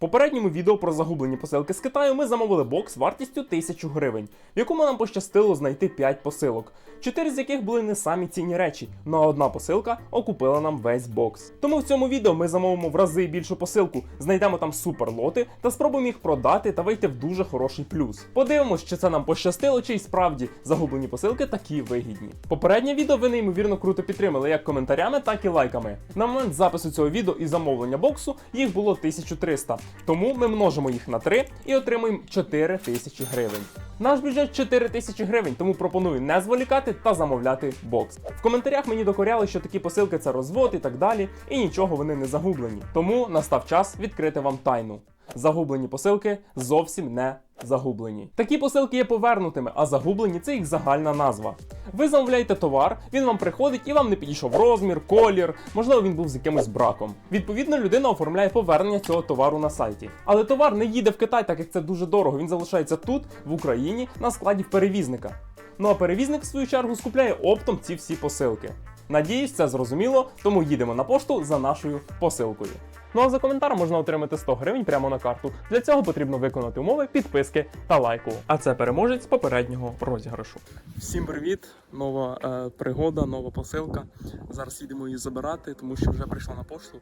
попередньому відео про загублені посилки з Китаю ми замовили бокс вартістю 1000 гривень, в якому нам пощастило знайти 5 посилок, 4 з яких були не самі цінні речі, ну а одна посилка окупила нам весь бокс. Тому в цьому відео ми замовимо в рази більшу посилку, знайдемо там суперлоти та спробуємо їх продати та вийти в дуже хороший плюс. Подивимось, чи це нам пощастило, чи й справді загублені посилки такі вигідні. Попереднє відео ви неймовірно круто підтримали як коментарями, так і лайками. На момент запису цього відео і замовлення боксу їх було 1300, тому ми множимо їх на 3 і отримуємо 4000 гривень. Наш бюджет 4000 гривень, тому пропоную не зволікати та замовляти бокс. В коментарях мені докоряли, що такі посилки це розвод і так далі, і нічого вони не загублені. Тому настав час відкрити вам тайну. Загублені посилки зовсім не загублені. Такі посилки є повернутими, а загублені це їх загальна назва. Ви замовляєте товар, він вам приходить і вам не підійшов розмір, колір, можливо, він був з якимось браком. Відповідно, людина оформляє повернення цього товару на сайті. Але товар не їде в Китай, так як це дуже дорого. Він залишається тут, в Україні, на складі перевізника. Ну а перевізник, в свою чергу, скупляє оптом ці всі посилки. Надіюсь, це зрозуміло, тому їдемо на пошту за нашою посилкою. Ну а за коментар можна отримати 100 гривень прямо на карту. Для цього потрібно виконати умови підписки та лайку. А це переможець попереднього розіграшу. Всім привіт! Нова е, пригода, нова посилка. Зараз їдемо її забирати, тому що вже прийшла на пошту,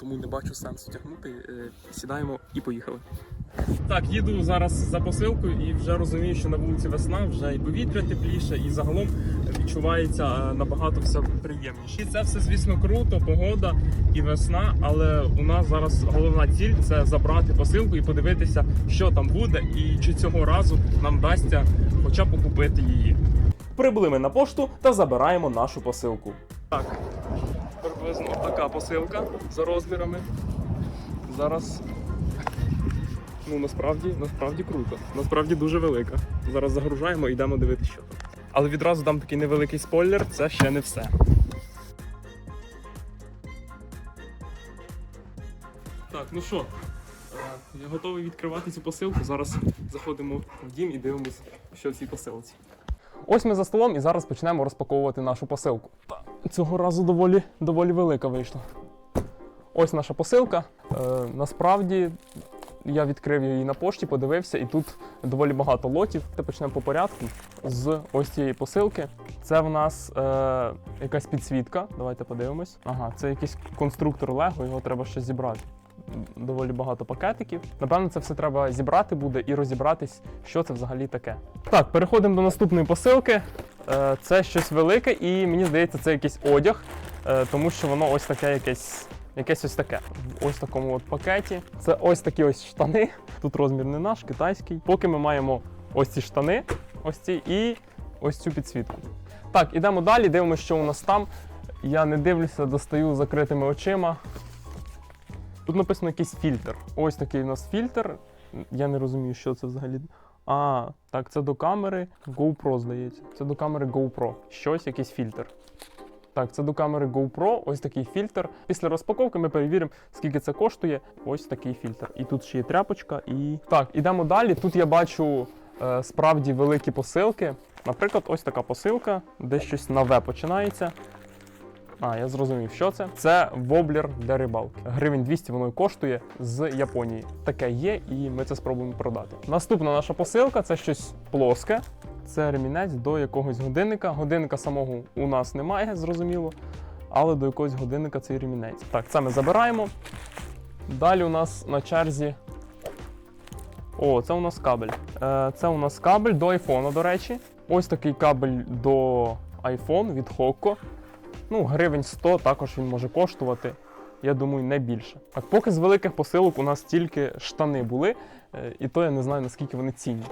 тому не бачу сенсу тягнути. Е, сідаємо і поїхали. Так, їду зараз за посилкою і вже розумію, що на вулиці весна, вже і повітря тепліше, і загалом відчувається е, набагато все приємніше. І це все, звісно, круто, погода і весна, але у нас зараз головна ціль це забрати посилку і подивитися, що там буде, і чи цього разу нам вдасться хоча б окупити її. Прибули ми на пошту та забираємо нашу посилку. Так, приблизно така посилка за розмірами. Зараз Ну насправді, насправді круто. Насправді дуже велика. Зараз загружаємо і йдемо дивитися, що там. Але відразу дам такий невеликий спойлер, це ще не все. Так, ну що, е, я готовий відкривати цю посилку. Зараз заходимо в дім і дивимось, що в цій посилці. Ось ми за столом і зараз почнемо розпаковувати нашу посилку. Та, Цього разу доволі, доволі велика вийшла. Ось наша посилка. Е, насправді я відкрив її на пошті, подивився, і тут доволі багато лотів. Та почнемо по порядку з ось цієї посилки. Це в нас е, якась підсвітка. Давайте подивимось. Ага, це якийсь конструктор Лего, його треба ще зібрати. Доволі багато пакетиків. Напевно, це все треба зібрати буде і розібратись, що це взагалі таке. Так, переходимо до наступної посилки. Е, це щось велике, і мені здається, це якийсь одяг, е, тому що воно ось таке якесь якесь ось таке. В ось такому от пакеті. Це ось такі ось штани. Тут розмір не наш, китайський. Поки ми маємо ось ці штани, ось ці і ось цю підсвітку. Так, ідемо далі, дивимося, що у нас там. Я не дивлюся, достаю закритими очима. Тут написано якийсь фільтр. Ось такий у нас фільтр. Я не розумію, що це взагалі. А, так, це до камери GoPro, здається. Це до камери GoPro. Щось, якийсь фільтр. Так, це до камери GoPro, ось такий фільтр. Після розпаковки ми перевіримо, скільки це коштує. Ось такий фільтр. І тут ще є тряпочка. І так, ідемо далі. Тут я бачу е, справді великі посилки. Наприклад, ось така посилка, де щось на В починається. А, я зрозумів, що це. Це воблер для рибалки. Гривень 200 воно коштує з Японії. Таке є, і ми це спробуємо продати. Наступна наша посилка це щось плоске. Це ремінець до якогось годинника. Годинника самого у нас немає, зрозуміло. Але до якогось годинника цей ремінець. Так, це ми забираємо. Далі у нас на черзі. О, це у нас кабель. Е, Це у нас кабель до айфона, до речі. Ось такий кабель до iPhone від Hokko. Ну, гривень 100 також він може коштувати. Я думаю, не більше. Так, поки з великих посилок у нас тільки штани були, е, і то я не знаю наскільки вони цінні.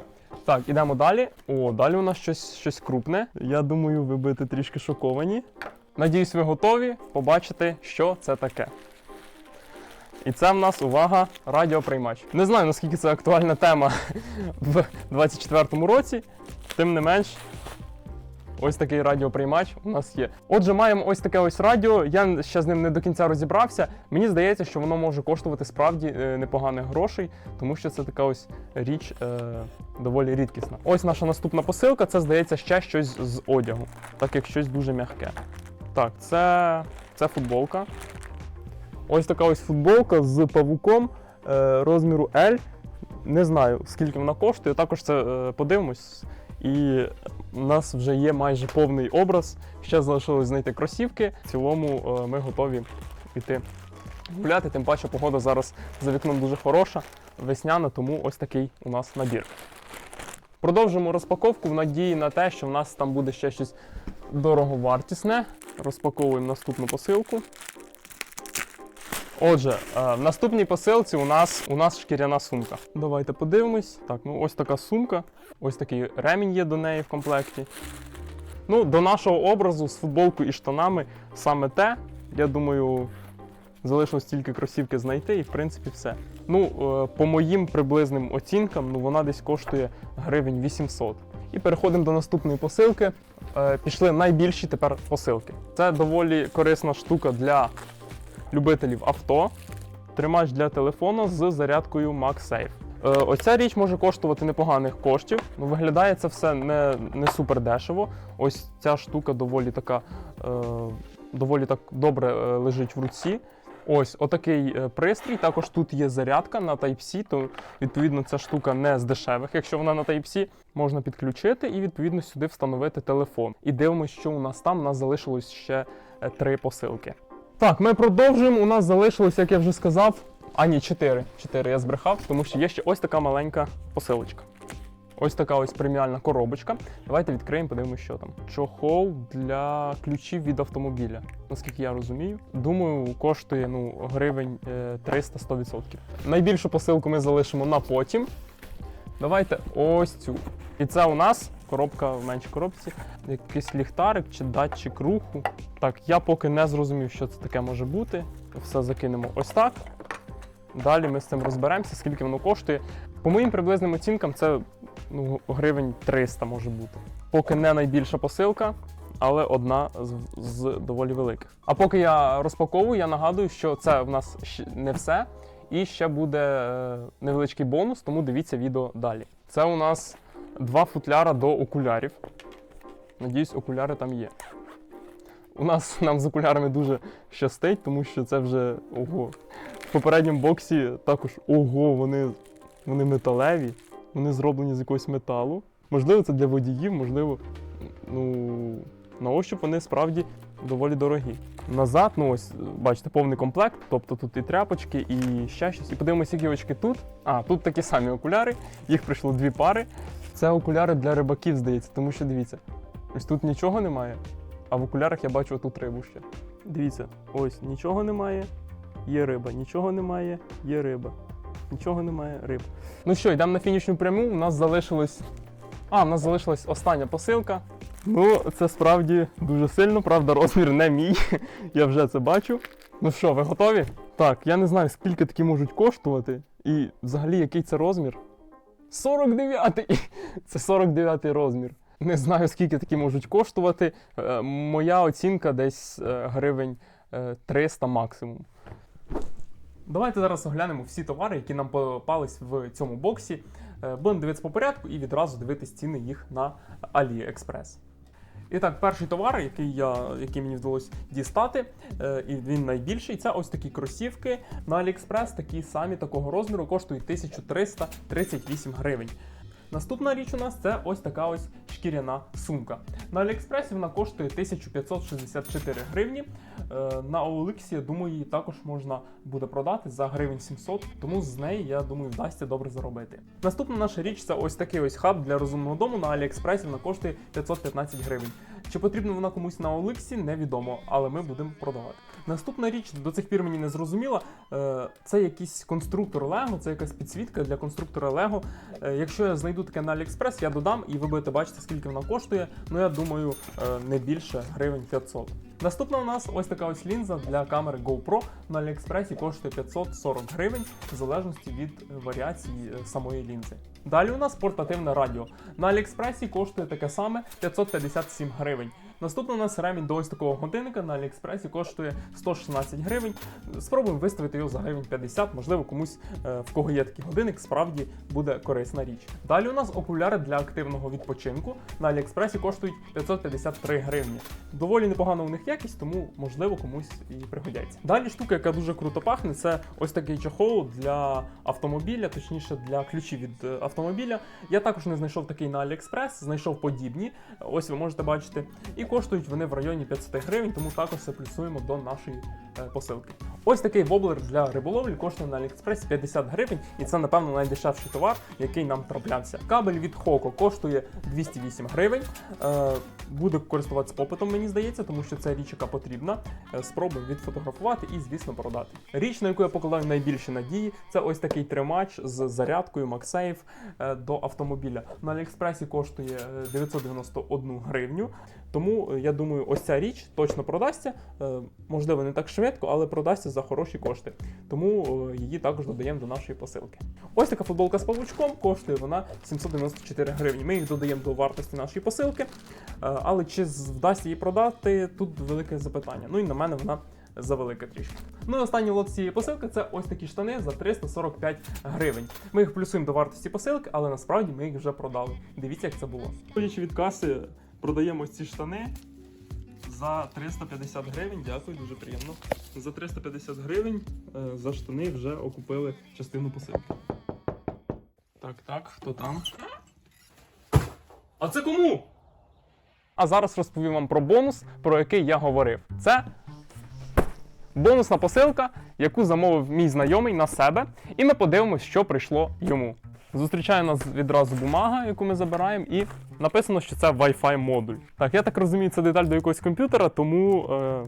Так, ідемо далі. О, далі у нас щось, щось крупне. Я думаю, ви будете трішки шоковані. Надіюсь, ви готові побачити, що це таке. І це в нас увага, радіоприймач. Не знаю, наскільки це актуальна тема в 24-му році, тим не менш. Ось такий радіоприймач у нас є. Отже, маємо ось таке ось радіо. Я ще з ним не до кінця розібрався. Мені здається, що воно може коштувати справді е, непоганих грошей, тому що це така ось річ е, доволі рідкісна. Ось наша наступна посилка. Це здається ще щось з одягу, так як щось дуже м'яке. Так, це, це футболка. Ось така ось футболка з павуком. е, розміру L. Не знаю, скільки вона коштує. Також це е, подивимось. І у нас вже є майже повний образ. Ще залишилось знайти кросівки. В цілому е, ми готові йти гуляти. Тим паче погода зараз за вікном дуже хороша, весняна, тому ось такий у нас набір. Продовжимо розпаковку в надії на те, що в нас там буде ще щось дороговартісне. Розпаковуємо наступну посилку. Отже, е, в наступній посилці у нас, у нас шкіряна сумка. Давайте подивимось. Так, ну ось така сумка, ось такий ремінь є до неї в комплекті. Ну, до нашого образу з футболкою і штанами саме те. Я думаю, залишилось тільки кросівки знайти і в принципі все. Ну, е, по моїм приблизним оцінкам, ну вона десь коштує гривень 800. І переходимо до наступної посилки. Е, Пішли найбільші тепер посилки. Це доволі корисна штука для любителів авто. Тримач для телефону з зарядкою MagSafe. Е, Оця річ може коштувати непоганих коштів. Ну, виглядає це все не, не супер дешево. Ось ця штука доволі така е, доволі так добре е, лежить в руці. Ось отакий е, пристрій. Також тут є зарядка на Type-C, то відповідно ця штука не з дешевих. Якщо вона на Type-C, можна підключити і відповідно сюди встановити телефон. І дивимося, що у нас там. У нас залишилось ще три посилки. Так, ми продовжуємо. У нас залишилось, як я вже сказав. А ні, чотири. Чотири я збрехав, тому що є ще ось така маленька посилочка. Ось така ось преміальна коробочка. Давайте відкриємо, подивимося, що там. Чохол для ключів від автомобіля. Наскільки я розумію, думаю, коштує ну, гривень е, 300-100%. Найбільшу посилку ми залишимо на потім. Давайте ось цю. І це у нас коробка в меншій коробці. Якийсь ліхтарик чи датчик руху. Так, я поки не зрозумів, що це таке може бути. Все закинемо ось так. Далі ми з цим розберемося, скільки воно коштує. По моїм приблизним оцінкам, це ну, гривень 300 може бути. Поки не найбільша посилка, але одна з, з доволі великих. А поки я розпаковую, я нагадую, що це в нас не все. І ще буде е, невеличкий бонус, тому дивіться відео далі. Це у нас два футляра до окулярів. Надіюсь, окуляри там є. У нас нам з окулярами дуже щастить, тому що це вже ого. В попередньому боксі також ого, вони, вони металеві, вони зроблені з якогось металу. Можливо, це для водіїв, можливо, ну, на ощуп вони справді доволі дорогі. Назад, ну ось, бачите, повний комплект, тобто тут і тряпочки, і ще щось. І подивимося, які очки тут. А, тут такі самі окуляри, їх прийшло дві пари. Це окуляри для рибаків, здається, тому що дивіться, ось тут нічого немає, а в окулярах я бачу тут рибу ще. Дивіться, ось нічого немає, є риба, нічого немає, є риба. Нічого немає, риб. Ну що, йдемо на фінішну пряму. У нас залишилось. А, у нас залишилась остання посилка. Ну, це справді дуже сильно, правда, розмір не мій. Я вже це бачу. Ну що, ви готові? Так, я не знаю, скільки такі можуть коштувати. І взагалі, який це розмір? 49-й! Це 49-й розмір. Не знаю, скільки такі можуть коштувати. Е, моя оцінка десь е, гривень е, 300 максимум. Давайте зараз оглянемо всі товари, які нам попались в цьому боксі. Е, Будемо дивитися по порядку і відразу дивитись ціни їх на AliExpress. І так, перший товар, який, я, який мені вдалося дістати, е, і він найбільший, це ось такі кросівки на AliExpress, такі самі такого розміру, коштують 1338 гривень. Наступна річ у нас це ось така ось шкіряна сумка. На Аліекспресі вона коштує 1564 гривні. Е, На OLX, я думаю, її також можна буде продати за гривень 700, тому з неї, я думаю, вдасться добре заробити. Наступна наша річ це ось такий ось хаб для розумного дому на Аліекспресі. Вона коштує 515 гривень. Чи потрібна вона комусь на OLX, невідомо, але ми будемо продавати. Наступна річ до цих пір мені не зрозуміла. е, Це якийсь конструктор Лего, це якась підсвітка для конструктора Лего. Е, Якщо я знайду таке на AliExpress, я додам і ви будете бачити, скільки вона коштує. Ну я думаю, е, не більше гривень 500. Наступна у нас ось така ось лінза для камери GoPro на AliExpress коштує 540 гривень в залежності від варіації самої лінзи. Далі у нас портативне радіо. На Аліекспресі коштує таке саме 557 гривень. Наступно у нас ремінь до ось такого годинника на Аліекспресі коштує 116 гривень. Спробуємо виставити його за гривень 50, можливо, комусь, е, в кого є такий годинник, справді буде корисна річ. Далі у нас окуляри для активного відпочинку на Аліекспресі коштують 553 гривні. Доволі непогана у них якість, тому можливо комусь і пригодяться. Далі штука, яка дуже круто пахне, це ось такий чохол для автомобіля, точніше для ключів від е, автомобіля. Я також не знайшов такий на Аліекспрес, знайшов подібні. Ось ви можете бачити. І коштують вони в районі 500 гривень, тому також це плюсуємо до нашої е, посилки. Ось такий воблер для риболовлі коштує на Аліекспресі 50 гривень, і це, напевно, найдешевший товар, який нам траплявся. Кабель від Хоко коштує 208 гривень. Е, буде користуватися попитом, мені здається, тому що це річ, яка потрібна. Е, Спробуємо відфотографувати і, звісно, продати. Річ, на яку я покладаю найбільші надії, це ось такий тримач з зарядкою MagSafe до автомобіля. На Аліекспресі коштує е, 991 гривню. Тому е, я думаю, ось ця річ точно продасться. Е, Можливо, не так швидко, але продасться за хороші кошти. Тому е, її також додаємо до нашої посилки. Ось така футболка з павучком коштує вона 794 гривні. Ми їх додаємо до вартості нашої посилки. Але чи вдасться її продати, тут велике запитання. Ну і на мене вона завелика трішки. Ну і останній лот цієї посилки це ось такі штани за 345 гривень. Ми їх плюсуємо до вартості посилки, але насправді ми їх вже продали. Дивіться, як це було. Ходячи від каси, продаємо ці штани за 350 гривень. Дякую, дуже приємно. За 350 гривень е, за штани вже окупили частину посилки. Так, так, хто там? А це кому? А зараз розповім вам про бонус, про який я говорив. Це бонусна посилка, яку замовив мій знайомий на себе, і ми подивимось, що прийшло йому. Зустрічає нас відразу бумага, яку ми забираємо, і написано, що це Wi-Fi модуль. Так, я так розумію, це деталь до якогось комп'ютера, тому е,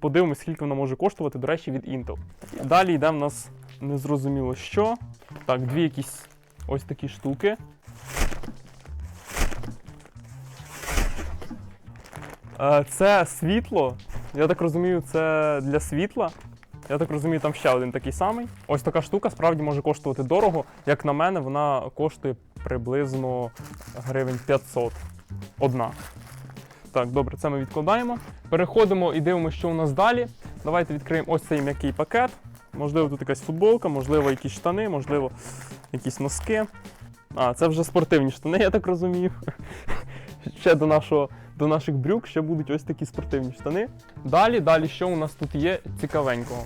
подивимось, скільки вона може коштувати, до речі, від Intel. Далі йде в нас незрозуміло що. Так, дві якісь ось такі штуки. Е, Це світло. Я так розумію, це для світла. Я так розумію, там ще один такий самий. Ось така штука справді може коштувати дорого. Як на мене, вона коштує приблизно гривень 500. Одна. Так, добре, це ми відкладаємо. Переходимо і дивимося, що у нас далі. Давайте відкриємо ось цей м'який пакет. Можливо, тут якась футболка, можливо, якісь штани, можливо, якісь носки. А, це вже спортивні штани, я так розумію. Ще до нашого до наших брюк ще будуть ось такі спортивні штани. Далі, далі, що у нас тут є цікавенького?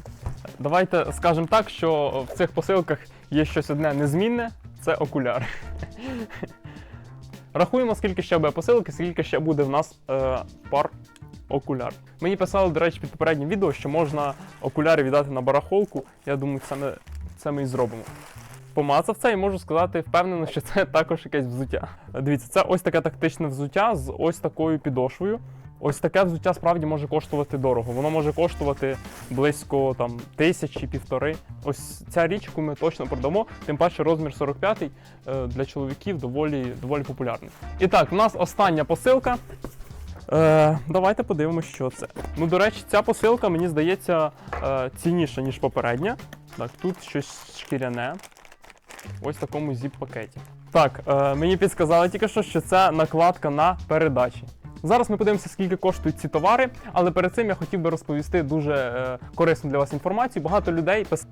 Давайте скажемо так, що в цих посилках є щось одне незмінне це окуляри. Рахуємо, скільки ще буде посилки, скільки ще буде в нас е, пар окуляр. Мені писали, до речі, під попереднім відео, що можна окуляри віддати на барахолку. Я думаю, ми, це ми і зробимо помацав це і можу сказати впевнено, що це також якесь взуття. Дивіться, це ось таке тактичне взуття з ось такою підошвою. Ось таке взуття справді може коштувати дорого. Воно може коштувати близько там тисячі, півтори. Ось ця річ, яку ми точно продамо, тим паче розмір 45 е, для чоловіків доволі, доволі популярний. І так, у нас остання посилка. Е, давайте подивимося, що це. Ну, до речі, ця посилка, мені здається, е, цінніша, ніж попередня. Так, тут щось шкіряне. Ось в такому зіп-пакеті. Так, е, мені підсказали тільки що, що це накладка на передачі. Зараз ми подивимося, скільки коштують ці товари, але перед цим я хотів би розповісти дуже е, корисну для вас інформацію. Багато людей пис...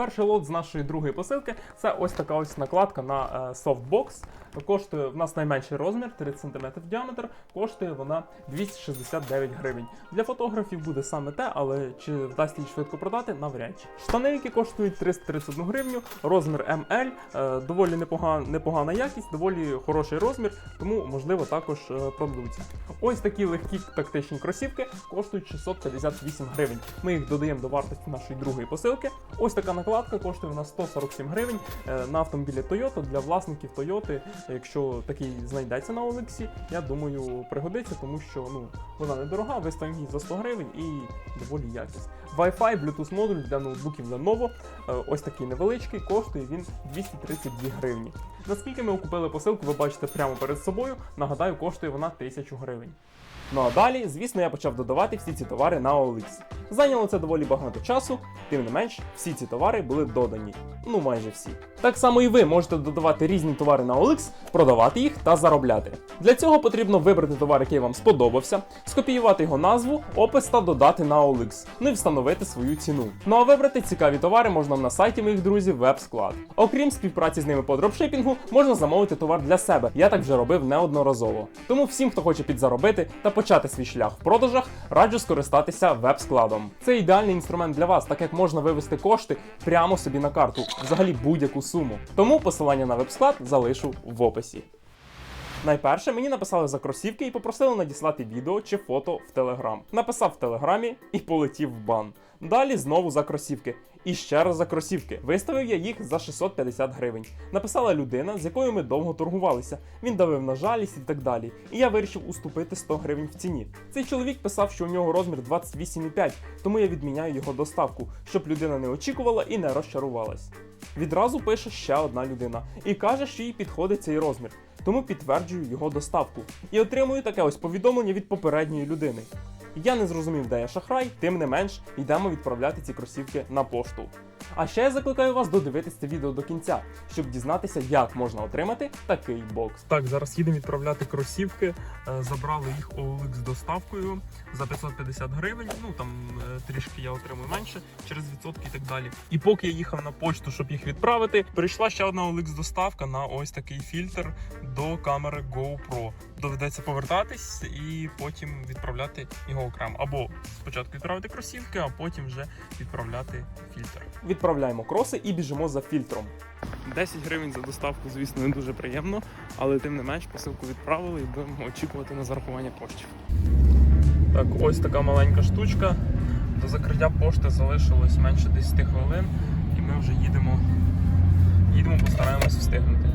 Перший лот з нашої другої посилки це ось така ось накладка на е, софтбокс. Коштує в нас найменший розмір 30 см в діаметр, коштує вона 269 гривень. Для фотографів буде саме те, але чи вдасться її швидко продати, навряд чи. Штани, які коштують 331 гривню, розмір ML, е, доволі непогана, непогана якість, доволі хороший розмір, тому можливо також е, продадуться. Ось такі легкі тактичні кросівки коштують 658 гривень. Ми їх додаємо до вартості нашої другої посилки. Ось така накладка коштує на 147 гривень е, на автомобілі Toyota для власників Toyota. Якщо такий знайдеться на Олексі, я думаю, пригодиться, тому що ну вона недорога, виставимо її за 100 гривень і доволі якість. Wi-Fi, Bluetooth модуль для ноутбуків Lenovo, е, ось такий невеличкий, коштує він 232 гривні. Наскільки ми окупили посилку, ви бачите прямо перед собою. Нагадаю, коштує вона 1000 гривень. Ну а далі, звісно, я почав додавати всі ці товари на OLX. Зайняло це доволі багато часу, тим не менш, всі ці товари були додані. Ну майже всі. Так само і ви можете додавати різні товари на OLX, продавати їх та заробляти. Для цього потрібно вибрати товар, який вам сподобався, скопіювати його назву, опис та додати на OLX, ну і встановити свою ціну. Ну а вибрати цікаві товари можна на сайті моїх друзів WebSклад. Окрім співпраці з ними по дропшипінгу, можна замовити товар для себе. Я так вже робив неодноразово. Тому всім, хто хоче підзаробити та почати свій шлях в продажах, раджу скористатися веб-складом. Це ідеальний інструмент для вас, так як можна вивести кошти прямо собі на карту, взагалі будь-яку суму. Тому посилання на веб-склад залишу в описі. Найперше мені написали за кросівки і попросили надіслати відео чи фото в Телеграм. Написав в Телеграмі і полетів в бан. Далі знову за кросівки. І ще раз за кросівки. Виставив я їх за 650 гривень. Написала людина, з якою ми довго торгувалися. Він давив на жалість і так далі. І я вирішив уступити 100 гривень в ціні. Цей чоловік писав, що у нього розмір 28,5, тому я відміняю його доставку, щоб людина не очікувала і не розчарувалась. Відразу пише ще одна людина і каже, що їй підходить цей розмір, тому підтверджую його доставку і отримую таке ось повідомлення від попередньої людини. Я не зрозумів, де я шахрай, тим не менш йдемо відправляти ці кросівки на пошту. А ще я закликаю вас додивитись це відео до кінця, щоб дізнатися, як можна отримати такий бокс. Так, зараз їдемо відправляти кросівки. Е, Забрали їх OLX з доставкою за 550 гривень. Ну там е, трішки я отримую менше через відсотки і так далі. І поки я їхав на почту, щоб їх відправити, прийшла ще одна OLX доставка на ось такий фільтр до камери GoPro. Доведеться повертатись і потім відправляти його окремо. Або спочатку відправити кросівки, а потім вже відправляти фільтр. Відправляємо кроси і біжимо за фільтром. 10 гривень за доставку, звісно, не дуже приємно, але тим не менш посилку відправили і будемо очікувати на зарахування коштів. Так, ось така маленька штучка. До закриття пошти залишилось менше 10 хвилин, і ми вже їдемо. Їдемо, постараємось встигнути.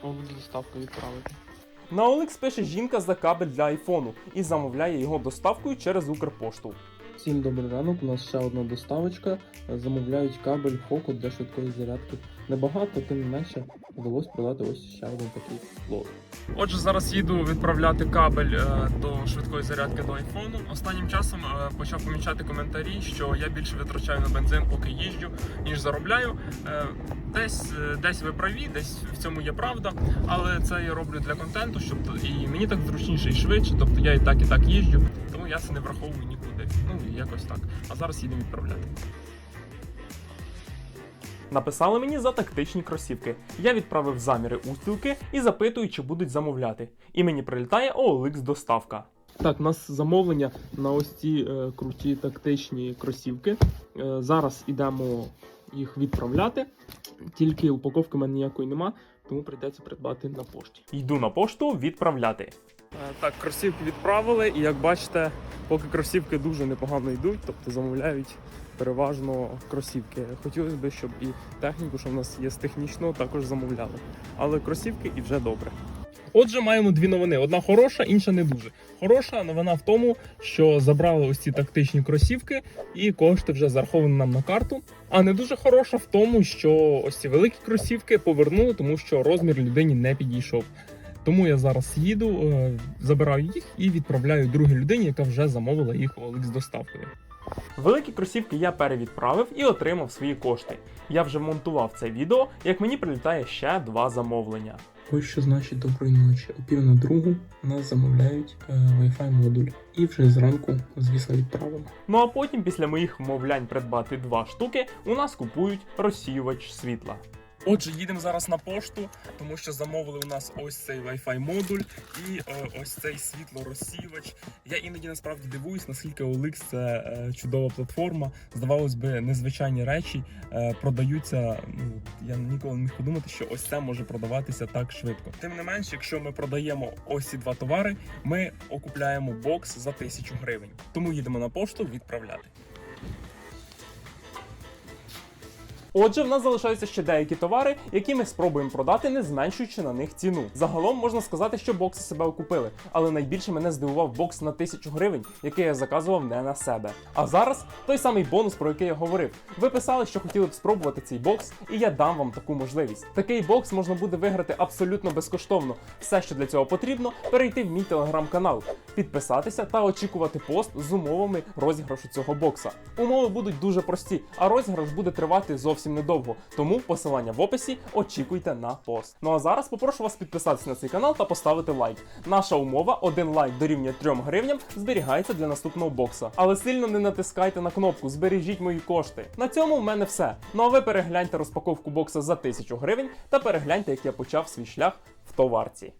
Повод доставку відправити. На OLX пише жінка за кабель для айфону і замовляє його доставкою через Укрпошту. Всім добрий ранок. У нас ще одна доставочка. Замовляють кабель Хоку для швидкої зарядки. Небагато, тим не менше вдалося продати ось ще один такий лот. Отже, зараз їду відправляти кабель е, до швидкої зарядки до айфону. Останнім часом е, почав помічати коментарі, що я більше витрачаю на бензин, поки їжджу, ніж заробляю. Е, Десь, десь ви праві, десь в цьому є правда, але це я роблю для контенту, щоб і мені так зручніше і швидше. Тобто я і так, і так їжджу, тому я це не враховую нікуди. Ну якось так. А зараз їдемо відправляти. Написали мені за тактичні кросівки. Я відправив заміри у спілки і запитую, чи будуть замовляти. І мені прилітає OLX доставка. Так, у нас замовлення на ось ці е, круті тактичні кросівки. Е, зараз ідемо їх відправляти. Тільки упаковки в мене ніякої нема, тому прийдеться придбати на пошті. Йду на пошту відправляти. Е, Так, кросівки відправили, і як бачите, поки кросівки дуже непогано йдуть, тобто замовляють переважно кросівки. Хотілося б, щоб і техніку, що в нас є з технічного, також замовляли. Але кросівки і вже добре. Отже, маємо дві новини: одна хороша, інша не дуже. Хороша новина в тому, що забрали ось ці тактичні кросівки, і кошти вже зараховані нам на карту. А не дуже хороша в тому, що ось ці великі кросівки повернули, тому що розмір людині не підійшов. Тому я зараз їду, е, забираю їх і відправляю другій людині, яка вже замовила їх OLX з доставкою. Великі кросівки я перевідправив і отримав свої кошти. Я вже монтував це відео, як мені прилітає ще два замовлення. Ось що значить доброї ночі. О пів на другу нас замовляють е, Wi-Fi модуль. І вже зранку, звісно, відправимо. Ну а потім, після моїх вмовлянь придбати два штуки, у нас купують розсіювач світла. Отже, їдемо зараз на пошту, тому що замовили у нас ось цей Wi-Fi модуль і е, ось цей світлорозсіювач. Я іноді насправді дивуюсь, наскільки OLX це е, чудова платформа. Здавалось би, незвичайні речі е, продаються. Ну я ніколи не міг подумати, що ось це може продаватися так швидко. Тим не менш, якщо ми продаємо ось ці два товари, ми окупляємо бокс за тисячу гривень. Тому їдемо на пошту відправляти. Отже, в нас залишаються ще деякі товари, які ми спробуємо продати, не зменшуючи на них ціну. Загалом можна сказати, що бокси себе окупили, але найбільше мене здивував бокс на 1000 гривень, який я заказував не на себе. А зараз той самий бонус, про який я говорив. Ви писали, що хотіли б спробувати цей бокс, і я дам вам таку можливість. Такий бокс можна буде виграти абсолютно безкоштовно. Все, що для цього потрібно, перейти в мій телеграм-канал, підписатися та очікувати пост з умовами розіграшу цього бокса. Умови будуть дуже прості, а розіграш буде тривати зовсім зовсім недовго, тому посилання в описі очікуйте на пост. Ну а зараз попрошу вас підписатися на цей канал та поставити лайк. Наша умова один лайк дорівнює 3 гривням зберігається для наступного бокса. Але сильно не натискайте на кнопку Збережіть мої кошти. На цьому в мене все. Ну а ви перегляньте розпаковку бокса за 1000 гривень та перегляньте, як я почав свій шлях в товарці.